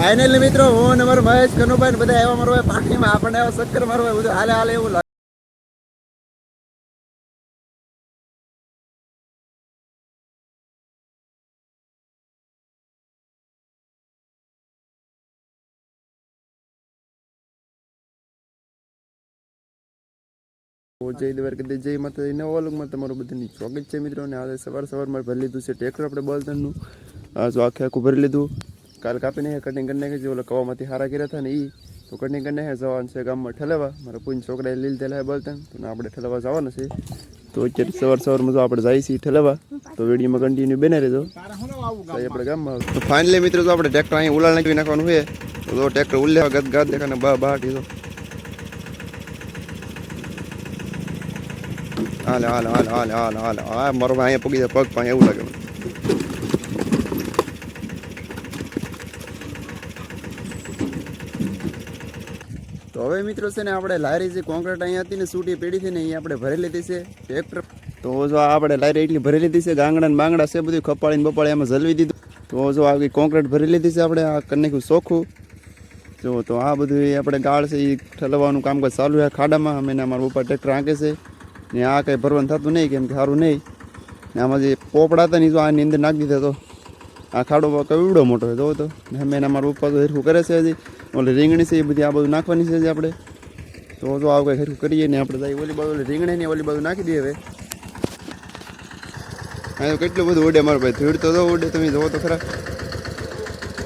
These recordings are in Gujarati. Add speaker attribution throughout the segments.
Speaker 1: ફાઇનલી મિત્રો, હું ને મારો મહેશ કનુભાઈ બધા આવ્યા મારો પાર્ટીમાં આપણને આવા ચક્કર મારો બધું હાલે હાલે એવું લાગે. જય દ્વારકા જય માતા નવા ઓલગમાં તમારું બધાની સ્વાગત છે મિત્રો. અને આજે સવાર સવારમાં ભરી લીધું છે ટ્રેક્ટર આપણે બળતણનું. જો આખે આખું ભરી લીધું. કાલ કાપીને કટિંગ કરી નાખી, જે ઓલા કવામાંથી હારા કર્યા હતા ને એ તો કટિંગ કરી નાખે જવાનું છે ગામમાં ઠલાવા. મારા પૂન છોકરાએ લીલ તેલા બોલતા તો આપણે ઠલાવા જવાનું છે. તો અત્યારે સવાર સવારમાં જો આપણે જાય છીએ ઠલાવા, તો વિડીયોમાં કન્ટિન્યુ બને રહેજો. આપણે ગામમાં. તો ફાઇનલી મિત્રો, જો આપણે ટ્રેક્ટર અહીં ઉલાળ નાખી નાખવાનું હોય તો ટ્રેક્ટર ઉલ્લેવા ગદ ગદ દેખાને બા બહાટી તો હાલે હાલે હાલે હાલે હાલે હાલે હા મારો ભાઈ અહીંયા પગી જાય, પગ પાસે એવું લાગે મને. તો હવે મિત્રો છે ને આપણે લારી જે કોન્ક્રીટ અહીંયા હતી ને સૂટી પેઢી હતી ને અહીંયા આપણે ભરી લીધી છે ટ્રેક્ટર તો જો આપણે લારી એટલી ભરી લીધી છે, ગાંગડા ને બાંગડા છે બધું ખપાળીને બપાળી એમાં જલવી દીધું. તો જો આવી કોન્ક્રીટ ભરી લીધી છે આપણે, આ નાખ્યું ચોખ્ખું જો તો આ બધું એ આપણે ગાળ છે, એ ઠલવવાનું કામકાજ ચાલુ છે ખાડામાં. અમે અમારા ઉપર ટ્રેક્ટર આંકે છે. ને આ કંઈ ભરવાનું થતું નહીં, કેમ કે સારું નહીં. ને આમાં જે પોપડા હતા ને જો આની અંદર નાખી દીધા તો. આ ખાડો કેવડો મોટો હતો તો. ને અમે એના મારા તો હેરખું કરે છે હજી. ઓલી રીંગણી છે એ બધી આ બધું નાખવાની છે જે આપણે. તો જો આવું કંઈ ખરું કરીએ ને આપણે જાય ઓલી બાજુ ઓલી રીંગણી ને ઓલી બાજુ નાખી દઈએ હવે. હા તો કેટલું બધું ઉડે મારો ભાઈ, ધૂળ તો ઉડે તમે જોવો તો ખરા.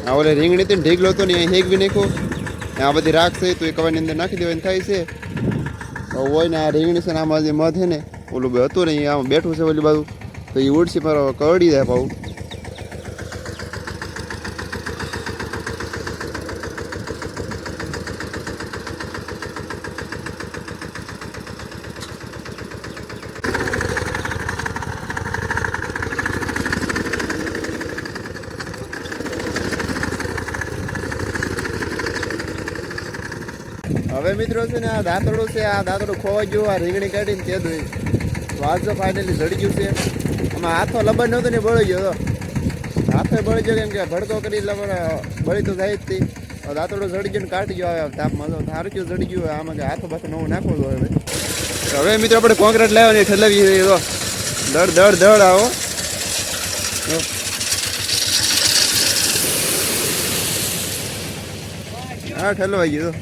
Speaker 1: આ ઓલે રીંગણી ને ઢીકલો હતો ને અહીં બી નાખ્યો. ને આ બધી રાખ છે તો એ કવાની અંદર નાખી દેવાની થાય છે. તો હોય ને આ રીંગણી છે ને આમાં જે મધ છે ને, ઓલું ભાઈ હતું ને આમાં બેઠું છે ઓલી બાજુ. તો એ ઉડશે મારો, કરડી જાય પાછું. મિત્રો છે ને, આ દાંતડું છે, આ દાંતડું ખોવાઈ ગયું, આ રીંગણી કાઢીને તે દોઈ. વાજો ફાઇનલી જડી ગયું છે. આમાં હાથો લબર નહોતો ને બળી ગયો તો હાથો બળી ગયો કેમ કે ભડકો કરી લબર બળી તો જાય જ તી. દાંતડું જડી ગયું કાઢી ગયો હવે. તાપમાં તો સારું ગયું જડી ગયું. આમાં કે હાથો પાછો નવું નાખવો જોઈએ હવે. હવે મિત્રો આપણે કોન્ક્રીટ લાવવાની ઠલવી તો દળ દડ દડ આવો. હા, ઠલવાઈ ગયું.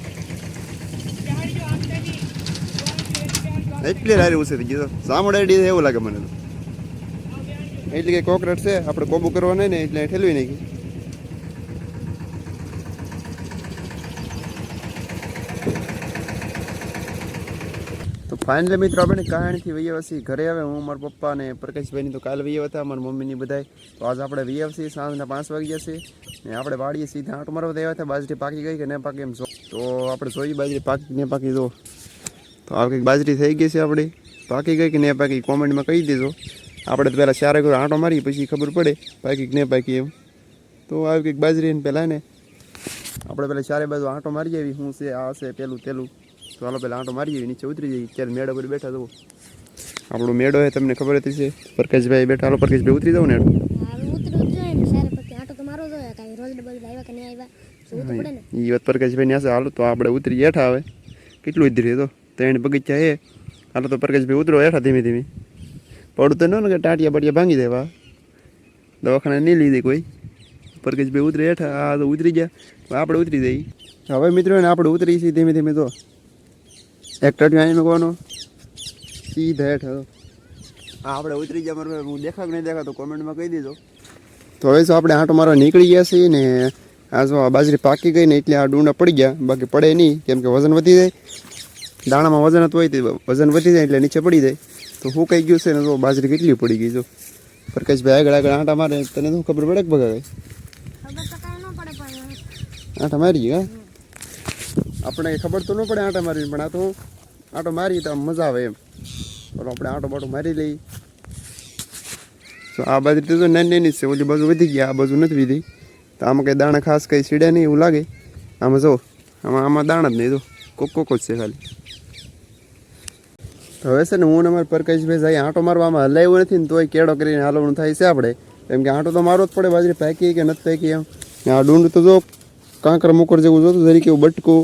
Speaker 1: એટલી સારી ઉછે થઈ ગઈ સામડાડી એવું લાગે મને એટલે કે કોકરેટ છે, આપણે કોબુ કરવા નહીં ને, એટલે ઠેલવી નહીં તો ફાઇનલી મિત્રો, આપણે કહાણીથી વૈયાવસી ઘરે આવે હું, મારા પપ્પા અને પ્રકાશભાઈની તો કાલ વૈયા હતા, મારા મમ્મીની બધાય. તો આજ આપણે વૈયાવસી સાંજના પાંચ વાગ્યા છે. ને આપણે વાડીએ સીધા આંટો મારવા દેવા હતા, બાજરી પાકી ગઈ કે ન પાકી એમ તો આપણે જોઈએ બાજરી પાકી ને પાકી, જો. તો આ કંઈક બાજરી થઈ ગઈ છે આપણી. પાકી ગઈ કે નહીં પાકી કોમેન્ટમાં કહી દેજો. આપણે તો પહેલાં ચારે કોઈ આંટો મારી પછી ખબર પડે પાકી કે ને પાકી એમ. તો આવી કંઈક બાજરી પહેલાં ને આપણે પહેલાં ચારે બાજુ આંટો મારી આવી. શું છે આ છે પેલું પેલું તો હાલો પહેલાં આંટો મારી આવી નીચે ઉતરી જઈએ. ત્યારે મેળો પર બેઠા જુઓ. આપણો મેળો હે તમને ખબર હતી છે પ્રકાશભાઈ બેઠા. હાલો પ્રકાશભાઈ ઉતરી જાવ
Speaker 2: નહીં જોવું પડે ને.
Speaker 1: એ વાત પ્રકાશભાઈ ને હાલો તો આપણે ઉતરી બેઠા આવે કેટલું ઉતરી તો? ત્રણ બગીચા એ હાલો તો પ્રકાશભાઈ ઉતરો હેઠા ધીમે ધીમે. પડતું ન કે ટાટિયા બાટિયા ભાંગી દેવા. દવાખાને નહીં લીધી કોઈ. પ્રકાશભાઈ ઉતરી હેઠા, આ તો ઉતરી ગયા. આપણે ઉતરી જઈએ. હવે મિત્રો ને આપણે ઉતરી છીએ ધીમે ધીમે તો. એક ટાટિયા મૂકવાનો. સીધા હેઠા. હા, આપણે ઉતરી ગયા, મારે હું દેખા કે નહીં દેખા તો કોમેન્ટમાં કહી દેજો. તો હવે જો આપણે આંટો મારવા નીકળી ગયા છીએ ને, આ જો આ બાજરી પાકી ગઈ ને, એટલે આ ડુંડા પડી ગયા. બાકી પડે નહીં, કેમ કે વજન વધી જાય. દાણામાં વજન હતું હોય તે વજન વધી જાય એટલે નીચે પડી જાય. તો હું કંઈ ગયું છે ને તો બાજરી કેટલી પડી ગઈ જો? પ્રકાશભાઈ આગળ આગળ આંટા મારે તને શું ખબર પડે કે
Speaker 2: પણ
Speaker 1: આંટા મારી હા? આપણે ખબર તો ન પડે આંટા મારી પણ આ તો આંટો મારી તો આમ મજા આવે એમ. પણ આપણે આંટો બાટો મારી લઈ તો આ બાજરી તો નાની નાની જ છે ઓલી બાજુ વધી ગયા આ બાજુ નથી વધી. તો આમાં કંઈ દાણા ખાસ કંઈ સીડ્યા નહીં એવું લાગે. આમાં જો આમાં આમાં દાણા જ નહીં જો કોક કોક જ છે ખાલી. હવે છે ને હું અમારે પરકેશભાઈ જાય આંટો મારવામાં હલાવ્યું નથી ને તોય કેળો કરીને હાલવાનું થાય છે આપણે. કેમ કે આંટો તો મારવો જ પડે, બાજરી પાકી કે નથી પાકી એમ. આ ડુંડ તો જો કાંકર મુકર જેવું જોતું તરીકે એવું બટકું.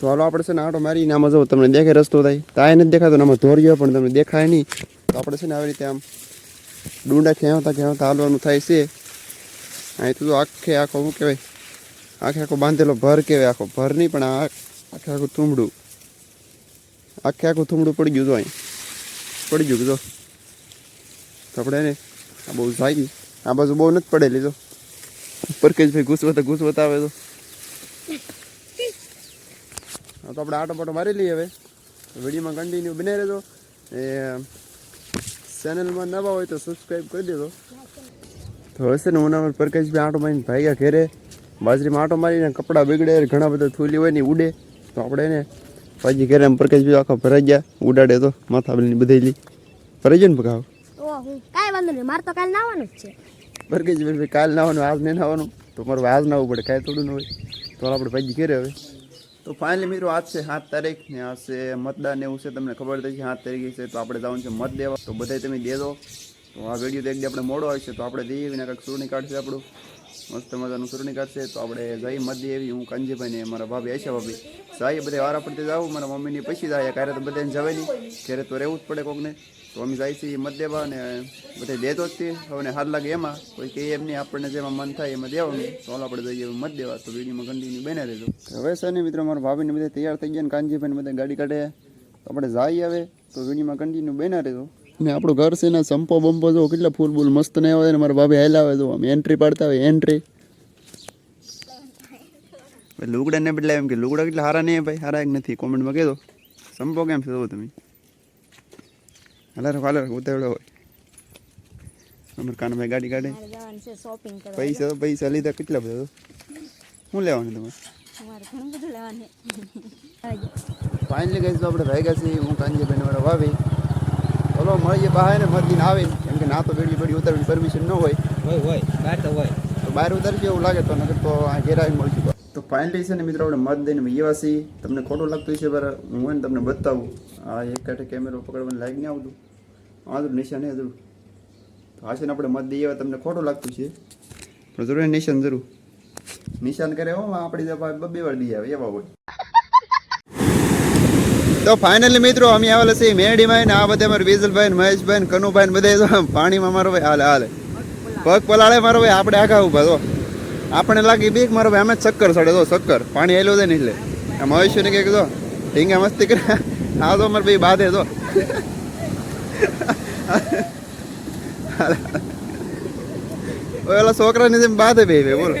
Speaker 1: તો હાલો આપણે છે ને આંટો મારીને આમાં જો તમને દેખાય રસ્તો થાય. તાય નથી દેખાતો આમાં ધોર્યો પણ તમને દેખાય નહીં. તો આપણે છે ને આવી રીતે આમ ડુંડા ખેવતા ખેંવતા હાલવાનું થાય છે. અહીં તો આખે આખો, શું કહેવાય? આખે આખો બાંધેલો ભર કહેવાય, આખો ભર નહીં, પણ આખે આખું થૂમડું આખે આખું થૂમડું પડી ગયું જો અહીં. પડી ગયું જો? આપણે એને આ બહુ સારી આ બાજુ બહુ નથી પડેલી જો. પરકેશભાઈ ઘૂસવતા ઘૂસવતા આવે તો તો આપણે આટો પાટો મારી લઈએ હવે. વિડીયોમાં કન્ટિન્યુ બને રહેજો. એ ચેનલમાં નવા હોય તો સબસ્ક્રાઈબ કરી દેજો. તો હશે ને હું નામ પ્રકાશભાઈ આટો મારીને ભાગ્યા ઘેરે. બાજરીમાં આટો મારીને કપડાં બગડે, ઘણા બધા થૂલી હોય ને ઉડે. તો આપણે એને પાછી ઘરે આમ બીજો આખો ભરાઈ ગયા ઉડાડે તો માથા બની બધેલી ભરાઈ જાય ને
Speaker 2: હું કાંઈ વાંધો નહીં મારે તો કાલે નાવાનું જ છે.
Speaker 1: પ્રકાશભાઈ કાલ નાવાનું આજ નહીં નાવાનું. તો મારું આજ નાવું પડે કાંઈ થોડું ન હોય. તો આપણે ભાઈ ઘેરે હવે. તો ફાઇનલી મિત્રો આજ છે સાત તારીખ ને આ છે મતદાન ને એવું છે તમને ખબર થઈ છે સાત તારીખ છે તો આપણે જવાનું છે મત દેવા. તો બધાય તમે દેજો. તો આ વીડિયો તો એક દી આપણે મોડો આવશે તો આપણે દઈએ વિના કંઈક સુરણી નીકાળશે આપણું. મસ્ત મજાનું સુરણી છે તો આપણે જઈ દઈએ એવી. હું કાંજીભાઈ ને મારા ભાભી આશા ભાભી. જાય બધે વારા પડતે જાવ મારા મમ્મીની પછી જાય ક્યારે તો બધાને જવાય નહીં. ઘરે તો રહેવું જ પડે કોકને. તો અમે જાય છીએ મત દેવા ને બધે દેતો જ તે હવે હાર લાગે એમાં. કોઈ કે નહીં, આપણને જેમાં મન થાય એમાં દેવાનું તો ઓલા આપણે જઈએ મત દેવા તો વિડીયોમાં કન્ટિન્યુ બને રહેજો. હવે સર મિત્રો, મારા ભાભીને બધે તૈયાર થઈ ગયા ને કાનજીભાઈ બધા ગાડી કાઢે. તો આપણે જઈએ હવે. તો વિડીયોમાં કન્ટિન્યુ બન્યા રહેજો. ને આપણું ઘર છે ને સંપો બંપો જો કેટલા ફૂલ ફૂલ મસ્ત ને આવે ને મારા ભાભી હેલા આવે જો આમ એન્ટ્રી પાડતા હોય એન્ટ્રી લુગડા ને બદલાય એમ કે લુગડા કેટલા હારા નહીં ભાઈ? સારા એક નથી. કોમેન્ટમાં કહેજો. સંપો કેમ છે તમે? હાલા હાલા ઉતાવળો હોય અમર કાનભાઈ ગાડી કાઢે.
Speaker 2: મારે જવાનું છે શોપિંગ કરવા.
Speaker 1: પૈસા તો પૈસા લીધા કેટલા બધા? શું લેવાનું તમારે?
Speaker 2: મારે ઘણું
Speaker 1: ફાઇનલી ગઈ તો આપણે ગયા છીએ. હું કાંજીભાઈ મારા ભાભી ચલો મળીએ બહાર ને મરદીને આવે કેમ કે ના તો બેડી બેડી ઉતારવાની પરમિશન ન હોય.
Speaker 3: હોય હોય બહાર તો હોય.
Speaker 1: તો બહાર ઉતારશે એવું લાગે તો નગર તો આ ઘેર આવી મળશું તો ફાઇનલી છે ને મિત્રો આપણે મત દઈને એવા છીએ. તમને ખોટું લાગતું છે પર હું હોય ને તમને બતાવું. આ એક કાંઠે કેમેરો પકડવાનું લાઈક નહીં આવતું. આ નિશાન હે જરૂર. તો આ છે ને આપણે મત દઈએ તમને ખોટું લાગતું છે પણ જરૂર નિશાન જરૂર. નિશાન કરે હો આપણી બે વાર દઈ આવે એવા હોય. તો ફાઇનલી મિત્રો, અમે આવેલા છીએ મેરડીમાં ને આ બધા અમારા વિજલભાઈ મહેશભાઈ કનુભાઈ ને બધા પાણીમાં મારો ભાઈ હાલે હાલે. પગ પલાળે મારો ભાઈ, આપણે આખા ઊભા તો આપણે લાગી બીક, મારો ભાઈ અમે ચક્કર ચડે તો ચક્કર પાણી હેલો છે નહીં એટલે. આ મહેશ્વર કે કીધો ઢીંગા મસ્તી કરે. આ તો અમારે ભાઈ બાંધે તો ઓલા છોકરાની જેમ બાંધે ભાઈ બોલો.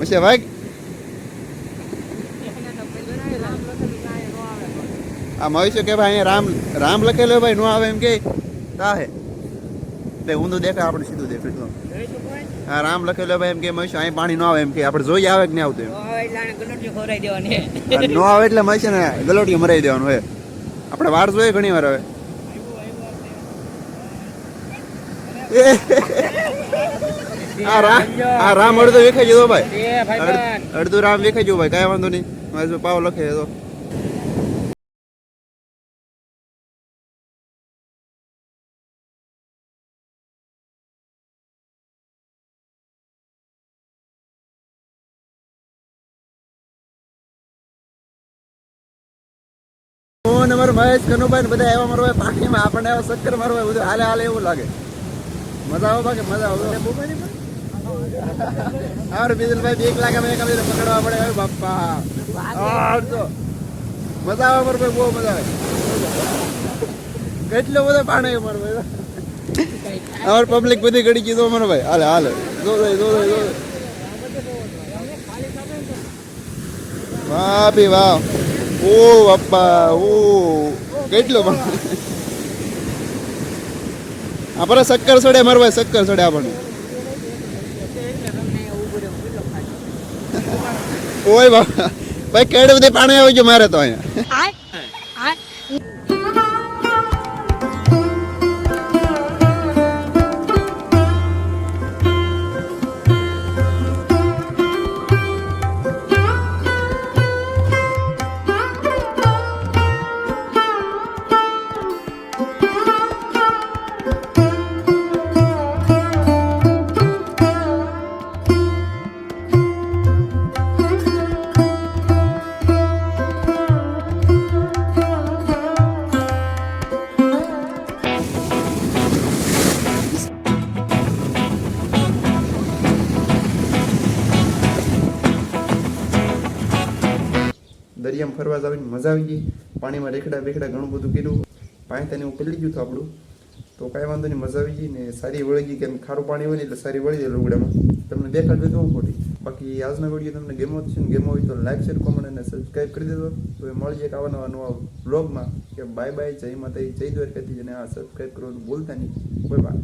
Speaker 1: પછી ભાઈ આ મહીશું કે ભાઈ રામ રામ લખેલો ભાઈ નો આવે એમ કે તાહે એટલે ઊંધું દેખાય આપણે સીધું દેખાય હા રામ લખેલો ભાઈ એમ કે મહેશ અહીં પાણી નો આવે એમ કે આપણે જોઈએ આવે કે નહીં આવતું એમ. ન આવે એટલે મહેશ ને ગલોટી મરાઈ દેવાનું હોય આપણે વાર જોઈએ ઘણી વાર હવે. આ રામ અડધો વેખાઈ જતો ભાઈ. અડ- અડધું રામ વેખાઈ જવું ભાઈ કાંઈ વાંધો નહીં. પાવ લખે તો. ને મહેશ કનુભાઈ બધા એવા મારો ભાઈ પાણીમાં આપણને આવ્યા ચક્કર મારો ભાઈ બધું હાલે હાલે એવું લાગે. મજા આવે બાકી મજા આવે? અમારે બીજલભાઈ બીક લાગે મેં કभी પકડવા પડે. હવે બાપા. મજા આવે મારો ભાઈ બહુ મજા આવે. કેટલો બધો પાણી આવ્યો મારો ભાઈ. અમાર પબ્લિક બધી ગડી કીધું અમારો મારો ભાઈ. હાલે હાલે. જો જો જો વાહ ભી વાહ. ઓ બાપા, ઓ. કેટલો પણ. આપણે શક્કર સડે મારવા શક્કર સડે આપણને ઓય બાપા, ભાઈ કેડે બધી પાણી આવી ગયું મારે તો અહીંયા. દરિયામાં ફરવા આવીને મજા આવી ગઈ. પાણીમાં રેખડા બેખડા ઘણું બધું કર્યું. પાણી તને હું પેલી ગયું હતું આપણું. તો કાંઈ વાંધો નહીં, મજા આવી ગઈ ને સારી વળી ગઈ કેમ ખારું પાણી હોય ને એટલે સારી વળી જાય લુગડામાં. તમને દેખાડવે તો હું ખોટી. બાકી આજનો વીડિયો તમને ગેમો છે ને ગેમો હોય તો લાઈક, શેર કોમેન્ટ અને સબસ્ક્રાઈબ કરી દેજો. તો એ મળજે એક આવા નવા નવા વ્લોગમાં કે બાય બાય, જય માતા જય દ્વારકાથી અને આ સબસ્ક્રાઈબ કરવાનું ભૂલતા નહીં. Bye bye.